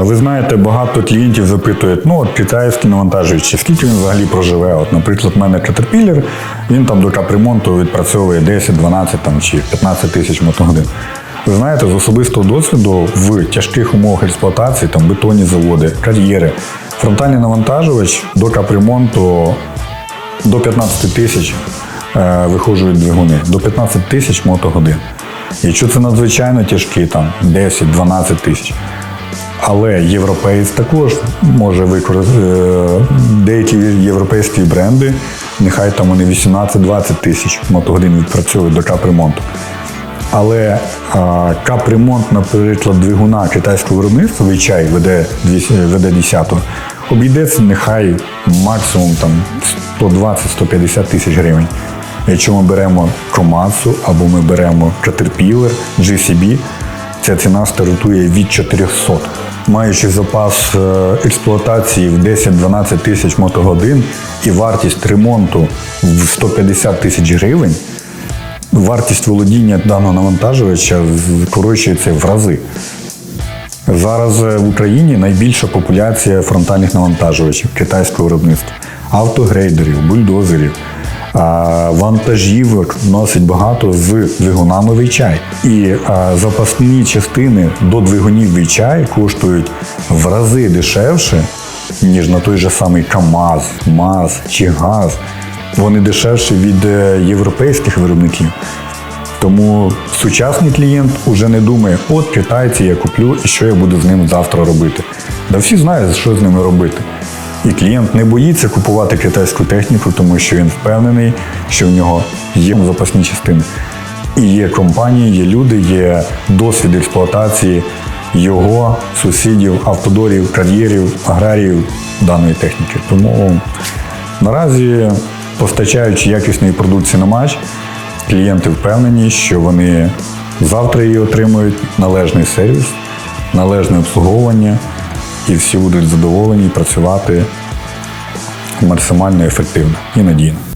Ви знаєте, багато клієнтів запитують, ну от китайський навантажуючий, скільки він взагалі проживе? От, наприклад, в мене Caterpillar, він там до капремонту відпрацьовує 10, 12 там, чи 15 тисяч мотогодин. Ви знаєте, з особистого досвіду в тяжких умовах експлуатації, там бетонні заводи, кар'єри, фронтальний навантажувач до капремонту до 15 тисяч е, виходжують двигуни, до 15 тисяч мотогодин. Якщо це надзвичайно тяжкі, там 10-12 тисяч. Але європеєць також може використати деякі європейські бренди, нехай там вони 18-20 тисяч мотогодин відпрацьовують до капремонту. Але а, капремонт, наприклад, двигуна китайського виробництва Вичай ВД 10 обійдеться нехай максимум там 120-150 тисяч гривень. Якщо ми беремо Komatsu або ми беремо Caterpillar, GCB, ця ціна стартує від 400. Маючи запас е, експлуатації в 10-12 тисяч мотогодин і вартість ремонту в 150 тисяч гривень, вартість володіння даного навантажувача скорочується в рази. Зараз е, в Україні найбільша популяція фронтальних навантажувачів китайського виробництва, автогрейдерів, бульдозерів, вантажівок носить багато з двигунами Вейчай. І запасні частини до двигунів Вейчай коштують в рази дешевше, ніж на той же самий КАМАЗ, МАЗ чи ГАЗ. Вони дешевші від е, європейських виробників. Тому сучасний клієнт уже не думає, от китайці я куплю і що я буду з ним завтра робити. Да всі знають, що з ними робити. І клієнт не боїться купувати китайську техніку, тому що він впевнений, що в нього є запасні частини. І є компанії, є люди, є досвід експлуатації його сусідів, автодорів, кар'єрів, аграріїв даної техніки. Тому наразі, постачаючи якісної продукції на матч, клієнти впевнені, що вони завтра її отримують належний сервіс, належне обслуговування, і всі будуть задоволені працювати максимально ефективно і надійно.